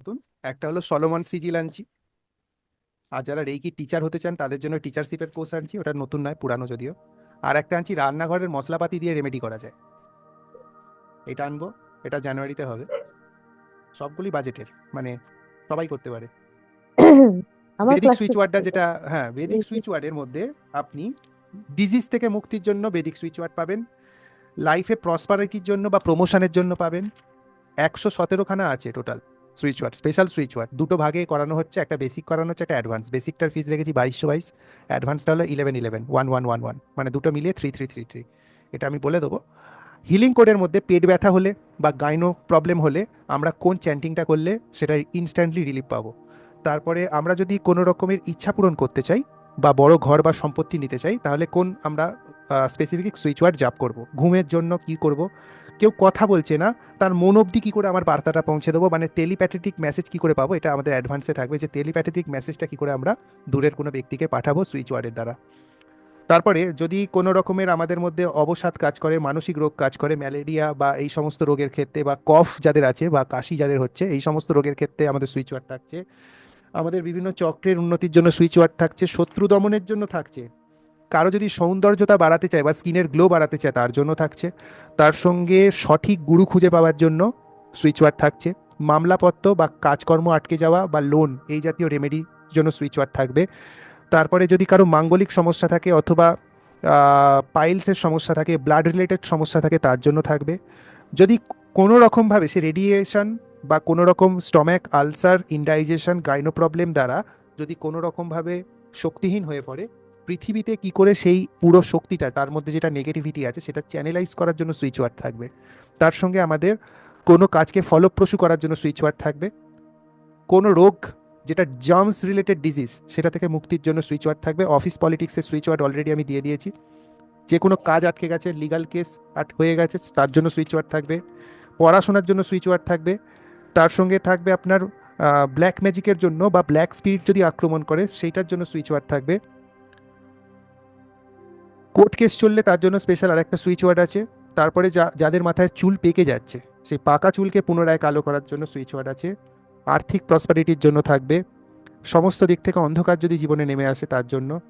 নতুন। একটা হলো সলোমন সিজিল আনছি আর যারা রেইকি টিচার হতে চান তাদের জন্য টিচারশিপের কোর্স আনছি ওটা নতুন নয় পুরানো যদিও। আর একটা আনছি রান্নাঘরের মশলাপাতি দিয়ে রেমেডি করা যায়। এটা আনব এটা জানুয়ারিতে হবে। সবগুলি বাজেটের মানে সবাই করতে পারে। বেদিক সুইচ ওয়ার্ডটা যেটা হ্যাঁ বেদিক সুইচ ওয়ার্ডের মধ্যে আপনি ডিজিজ থেকে মুক্তির জন্য বেদিক সুইচ ওয়ার্ড পাবেন। লাইফে প্রসপারিটির জন্য বা প্রমোশনের জন্য পাবেন। একশো সতেরোখানা আছে total switch word special switch word. দুটো ভাগে করানো হচ্ছে, একটা বেসিক করানো হচ্ছে, একটা অ্যাডভান্স বেসিকটার ফিস রেখেছি বাইশশো বাইশ অ্যাডভান্সটা হলো eleven eleven one one one one মানে দুটো মিলিয়ে থ্রি থ্রি থ্রি থ্রি এটা আমি বলে দেবো। হিলিং কোডের মধ্যে পেট ব্যথা হলে বা গাইনো প্রবলেম হলে আমরা কোন চ্যান্টিংটা করলে সেটা ইনস্ট্যান্টলি রিলিফ পাবো। তারপরে আমরা যদি কোনো রকমের ইচ্ছা পূরণ করতে চাই বা বড় ঘর বা সম্পত্তি নিতে চাই, তাহলে কোন আমরা স্পেসিফিক সুইচ ওয়ার্ড জাপ করব। ঘুমের জন্য কি করব? কেউ কথা বলছে না, তার মন অবধি কী করে আমার বার্তাটা পৌঁছে দেবো? মানে টেলিপ্যাথেটিক মেসেজ কী করে পাবো? এটা আমাদের অ্যাডভান্সে থাকবে যে টেলিপ্যাথেটিক মেসেজটা কী করে আমরা দূরের কোনো ব্যক্তিকে পাঠাবো সুইচ ওয়ার্ডের দ্বারা। তারপরে যদি কোনো রকমের আমাদের মধ্যে অবসাদ কাজ করে, মানসিক রোগ কাজ করে, ম্যালেরিয়া বা এই সমস্ত রোগের ক্ষেত্রে বা কফ যাদের আছে বা কাশি যাদের হচ্ছে, এই সমস্ত রোগের ক্ষেত্রে আমাদের সুইচ ওয়ার্ড থাকছে। আমাদের বিভিন্ন চক্রের উন্নতির জন্য সুইচ ওয়ার্ড থাকছে, শত্রু দমনের জন্য থাকছে। কারও যদি সৌন্দর্যতা বাড়াতে চায় বা স্কিনের গ্লো বাড়াতে চায়, তার জন্য থাকছে। তার সঙ্গে সঠিক গুরু খুঁজে পাওয়ার জন্য সুইচ ওয়ার্ড থাকছে। মামলাপত্র বা কাজকর্ম আটকে যাওয়া বা লোন এই জাতীয় রেমেডির জন্য সুইচ ওয়ার্ড থাকবে। তারপরে যদি কারও মাঙ্গলিক সমস্যা থাকে অথবা পাইলসের সমস্যা থাকে ব্লাড রিলেটেড সমস্যা থাকে, তার জন্য থাকবে। যদি কোনো রকমভাবে সে রেডিয়েশন বা কোনো রকম stomach ulcer indigestion gynae problem দ্বারা যদি কোনো রকমভাবে শক্তিহীন হয়ে পড়ে পৃথিবীতে কি করে সেই পুরো শক্তিটা, তার মধ্যে যেটা নেগেটিভিটি আছে, সেটা চ্যানেলাইজ করার জন্য সুইচ ওয়ার্ড থাকবে। তার সঙ্গে আমাদের কোনো কাজকে ফলপ্রসূ করার জন্য সুইচ ওয়ার্ড থাকবে। কোনো রোগ যেটা জার্মস রিলেটেড ডিজিজ সেটা থেকে মুক্তির জন্য সুইচ ওয়ার্ড থাকবে। অফিস পলিটিক্সের সুইচ ওয়ার্ড অলরেডি আমি দিয়ে দিয়েছি। যে কোনো কাজ আটকে গেছে লিগাল কেস আট হয়ে গেছে, তার জন্য সুইচ ওয়ার্ড থাকবে। পড়াশোনার জন্য সুইচ ওয়ার্ড থাকবে। তার সঙ্গে থাকবে আপনার ব্ল্যাক ম্যাজিকের জন্য বা ব্ল্যাক স্পিরিট যদি আক্রমণ করে, সেইটার জন্য সুইচ ওয়ার্ড থাকবে। কোর্ট কেস চললে তার জন্য স্পেশাল আরেকটা সুইচ ওয়ার্ড আছে। তারপরে যা, যাদের মাথায় চুল পেকে যাচ্ছে, সেই পাকা চুলকে পুনরায় কালো করার জন্য সুইচ ওয়ার্ড আছে। আর্থিক প্রসপারিটির জন্য থাকবে। সমস্ত দিক থেকে অন্ধকার যদি জীবনে নেমে আসে তার জন্য।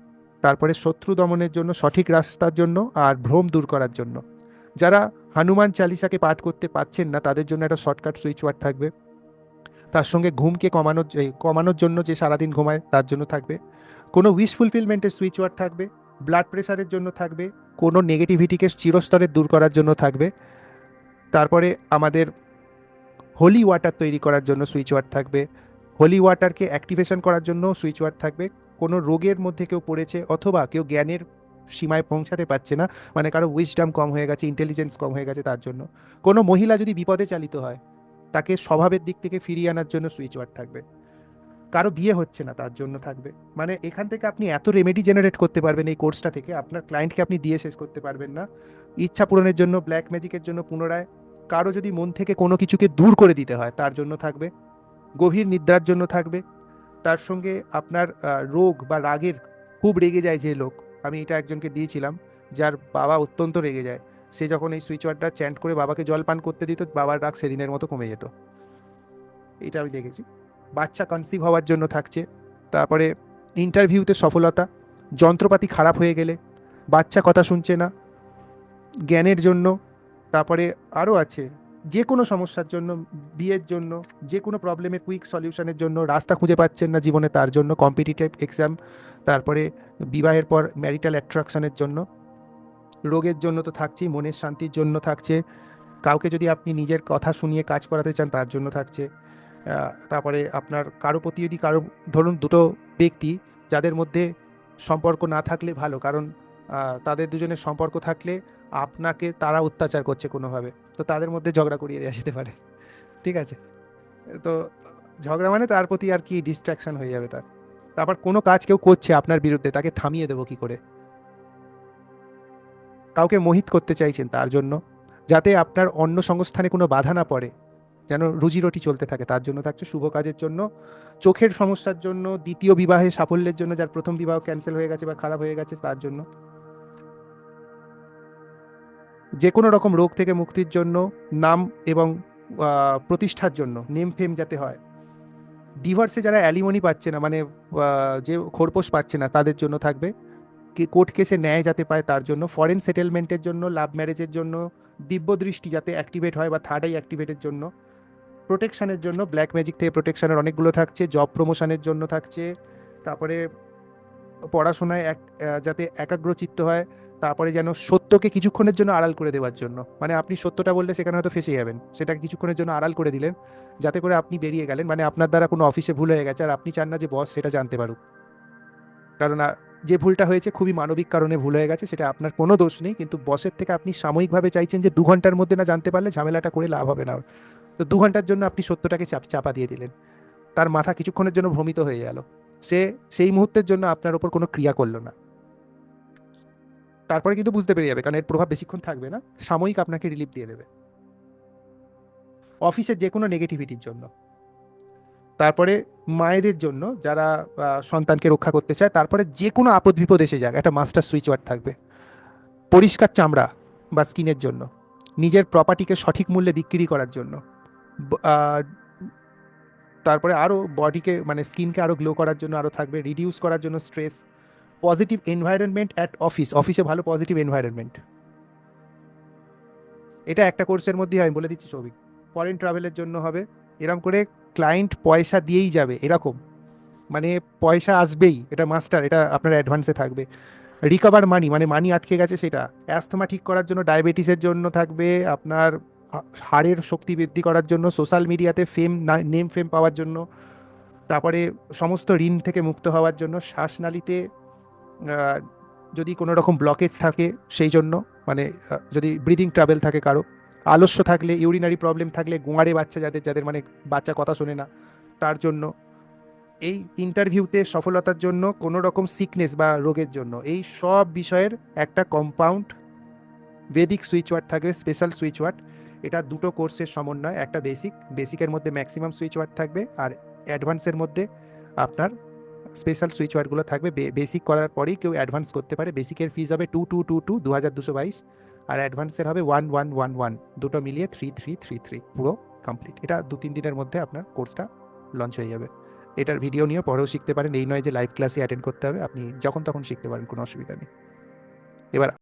তারপরে শত্রু দমনের জন্য, সঠিক রাস্তার জন্য আর ভ্রম দূর করার জন্য। যারা হনুমান চালিসাকে পাঠ করতে পারছেন না, তাদের জন্য একটা শর্টকাট সুইচ ওয়ার্ড থাকবে। তার সঙ্গে ঘুমকে কমানোর কমানোর জন্য যে সারাদিন ঘুমায়, তার জন্য থাকবে। কোনো উইশ ফুলফিলমেন্টের সুইচ ওয়ার্ড থাকবে। ব্লাড প্রেশারের জন্য থাকবে, কোনো নেগেটিভিটিকে চিরস্তরে দূর করার জন্য থাকবে। তারপরে আমাদের হোলি ওয়াটার তৈরি করার জন্য সুইচ ওয়ার্ড থাকবে। হোলি ওয়াটারকে অ্যাক্টিভেশন করার জন্য সুইচ ওয়ার্ড থাকবে। কোনো রোগের মধ্যে কেউ পড়েছে অথবা কেউ জ্ঞানের সীমায় পৌঁছাতে পারছে না মানে কারও উইজডাম কম হয়ে গেছে ইন্টেলিজেন্স কম হয়ে গেছে তার জন্য। কোনো মহিলা যদি বিপদে চালিত হয়, তাকে স্বভাবের দিক থেকে ফিরিয়ে আনার জন্য সুইচ ওয়ার্ড থাকবে। কারও বিয়ে হচ্ছে না, তার জন্য থাকবে। মানে এখান থেকে আপনি এত রেমেডি জেনারেট করতে পারবেন এই কোর্সটা থেকে, আপনার ক্লায়েন্টকে আপনি দিয়ে শেষ করতে পারবেন না। ইচ্ছা পূরণের জন্য ব্ল্যাক ম্যাজিকের জন্য পুনরায় কারও যদি মন থেকে কোনো কিছুকে দূর করে দিতে হয়, তার জন্য থাকবে। গভীর নিদ্রার জন্য থাকবে। তার সঙ্গে আপনার রোগ বা রাগের খুব রেগে যায় যে লোক, আমি এটা একজনকে দিয়েছিলাম, যার বাবা অত্যন্ত রেগে যায়। সে যখন এই সুইচ ওয়ার্ডটা চ্যান্ট করে বাবাকে জল পান করতে দিত, বাবার রাগ সেদিনের মতো কমে যেত। এটা আমি দেখেছি। বাচ্চা কনসিভ হওয়ার জন্য থাকছে। তারপরে ইন্টারভিউতে সফলতা, যন্ত্রপাতি খারাপ হয়ে গেলে, বাচ্চা কথা শুনছে না, জ্ঞানের জন্য, তারপরে আরও আছে, যে কোনো সমস্যার জন্য, বিয়ের জন্য, যে কোনো প্রবলেমে কুইক সলিউশনের জন্য, রাস্তা খুঁজে পাচ্ছেন না জীবনে, তার জন্য কম্পিটিটিভ এক্সাম তারপরে বিবাহের পর ম্যারিটাল অ্যাট্রাকশনের জন্য, রোগের জন্য তো থাকছেই, মনের শান্তির জন্য থাকছে, কাউকে যদি আপনি নিজের কথা শুনিয়ে কাজ করাতে চান, তার জন্য থাকছে তারপরে আপনার কারও প্রতি যদি কারও, ধরুন দুটো ব্যক্তি যাদের মধ্যে সম্পর্ক না থাকলে ভালো, কারণ তাদের দুজনের সম্পর্ক থাকলে আপনাকে তারা অত্যাচার করছে কোনোভাবে। তো তাদের মধ্যে ঝগড়া করিয়ে দেওয়া যেতে পারে। ঠিক আছে? তো ঝগড়া মানে তার প্রতি আর কি ডিস্ট্রাকশন হয়ে যাবে তার। তারপর কোনো কাজ কেউ করছে আপনার বিরুদ্ধে, তাকে থামিয়ে দেবো কি করে? কাউকে মোহিত করতে চাইছেন তার জন্য, যাতে আপনার অন্য সংস্থানে কোনো বাধা না পড়ে। যেন রুজি রুটি চলতে থাকে। তার জন্য থাকছে শুভ কাজের জন্য, চোখের সমস্যার জন্য, দ্বিতীয় বিবাহে সাফল্যের জন্য যার প্রথম বিবাহ ক্যান্সেল হয়ে গেছে বা খারাপ হয়ে গেছে তার জন্য। যে কোনো রকম রোগ থেকে মুক্তির জন্য, নাম এবং প্রতিষ্ঠার জন্য নেম ফেম যাতে হয়। ডিভোর্সে যারা অ্যালিমনি পাচ্ছে না মানে যে খোরপোশ পাচ্ছে না, তাদের জন্য থাকবে। কোর্ট কেসে ন্যায় যাতে পায় তার জন্য ফরেন সেটেলমেন্টের জন্য লাভ ম্যারেজের জন্য দিব্য দৃষ্টি যাতে অ্যাক্টিভেট হয় বা থার্ড আই অ্যাক্টিভেটের জন্য। প্রোটেকশনের জন্য ব্ল্যাক ম্যাজিক থেকে প্রোটেকশনের অনেকগুলো থাকছে জব প্রমোশনের জন্য থাকছে, তারপরে পড়াশোনায় এক যাতে একাগ্রচিত্ত হয়, তারপরে যেন সত্যকে কিছুক্ষণের জন্য আড়াল করে দেওয়ার জন্য। মানে আপনি সত্যটা বললে সেখানে হয়তো ফেসে যাবেন, সেটাকে কিছুক্ষণের জন্য আড়াল করে দিলেন, যাতে করে আপনি বেরিয়ে গেলেন। মানে আপনার দ্বারা কোনো অফিসে ভুল হয়ে গেছে, আর আপনি চান না যে বস সেটা জানতে পারুক। কারণ যে ভুলটা হয়েছে খুবই মানবিক কারণে ভুল হয়ে গেছে, সেটা আপনার কোনো দোষ নেই, কিন্তু বসের থেকে আপনি সাময়িকভাবে চাইছেন যে দু ঘণ্টার মধ্যে না জানতে পারলে ঝামেলাটা করে লাভ হবে না। তো দু ঘণ্টার জন্য আপনি সত্যটাকে চাপ দিয়ে দিলেন। তার মাথা কিছুক্ষণের জন্য ভ্রমিত হয়ে গেল। সে সেই মুহূর্তের জন্য আপনার ওপর কোনো ক্রিয়া করল না। তারপরে কিন্তু বুঝতে পেরে যাবে, কারণ এর প্রভাব বেশিক্ষণ থাকবে না, সাময়িক আপনাকে রিলিফ দিয়ে দেবে। অফিসের যে কোনো নেগেটিভিটির জন্য। তারপরে মায়েদের জন্য যারা সন্তানকে রক্ষা করতে চায়, তারপরে যে কোনো আপদ বিপদ এসে যাক, একটা মাস্টার সুইচ ওয়ার্ড থাকবে। পরিষ্কার চামড়া বা স্কিনের জন্য। নিজের প্রপার্টিকে সঠিক মূল্যে বিক্রি করার জন্য। তারপরে আরও বডিকে মানে স্কিনকে আরও গ্লো করার জন্য আরও থাকবে রিডিউস করার জন্য stress positive environment at office অফিসে ভালো পজিটিভ এনভায়রনমেন্ট এটা একটা কোর্সের মধ্যেই আমি বলে দিচ্ছি সৌভিক ফরেন ট্রাভেলের জন্য হবে এরকম করে ক্লায়েন্ট পয়সা দিয়েই যাবে, এরকম। মানে পয়সা আসবেই, এটা মাস্টার এটা আপনার অ্যাডভান্সে থাকবে। রিকভার মানি মানে মানি আটকে গেছে সেটা। অ্যাস্থমা ঠিক করার জন্য ডায়াবেটিসের জন্য থাকবে, আপনার হাড়ের শক্তি বৃদ্ধি করার জন্য সোশ্যাল মিডিয়াতে ফেম নেম ফেম পাওয়ার জন্য, তারপরে সমস্ত ঋণ থেকে মুক্ত হওয়ার জন্য, শ্বাসনালীতে যদি কোনো রকম ব্লকেজ থাকে সেই জন্য মানে যদি ব্রিদিং ট্রাভেল থাকে কারও, আলস্য থাকলে ইউরিনারি প্রবলেম থাকলে, গোয়ারে বাচ্চা যাদের যাদের মানে বাচ্চা কথা শোনে না, তার জন্য, এই ইন্টারভিউতে সফলতার জন্য, কোনো রকম সিকনেস বা রোগের জন্য, এই সব বিষয়ের একটা কম্পাউন্ড বেদিক সুইচ ওয়ার্ড থাকবে স্পেশাল সুইচ ওয়ার্ড এটা দুটো কোর্সের সমন্বয়, একটা বেসিক বেসিকের মধ্যে ম্যাক্সিমাম সুইচ ওয়ার্ড থাকবে আর অ্যাডভান্সের মধ্যে আপনার স্পেশাল সুইচ ওয়ার্ডগুলো থাকবে। বেসিক করার পরেই কেউ অ্যাডভান্স করতে পারে। বেসিকের ফিজ হবে টু টু টু টু দু হাজার দুশো বাইশ আর অ্যাডভান্সের হবে ওয়ান ওয়ান ওয়ান ওয়ান দুটো মিলিয়ে থ্রি থ্রি থ্রি থ্রি পুরো কমপ্লিট এটা দু, তিন দিনের মধ্যে আপনার কোর্সটা লঞ্চ হয়ে যাবে। এটার ভিডিও নিয়ে পরেও শিখতে পারেন। এই নয় যে লাইভ ক্লাসে অ্যাটেন্ড করতে হবে। আপনি যখন তখন শিখতে পারেন, কোনো অসুবিধা নেই। এবার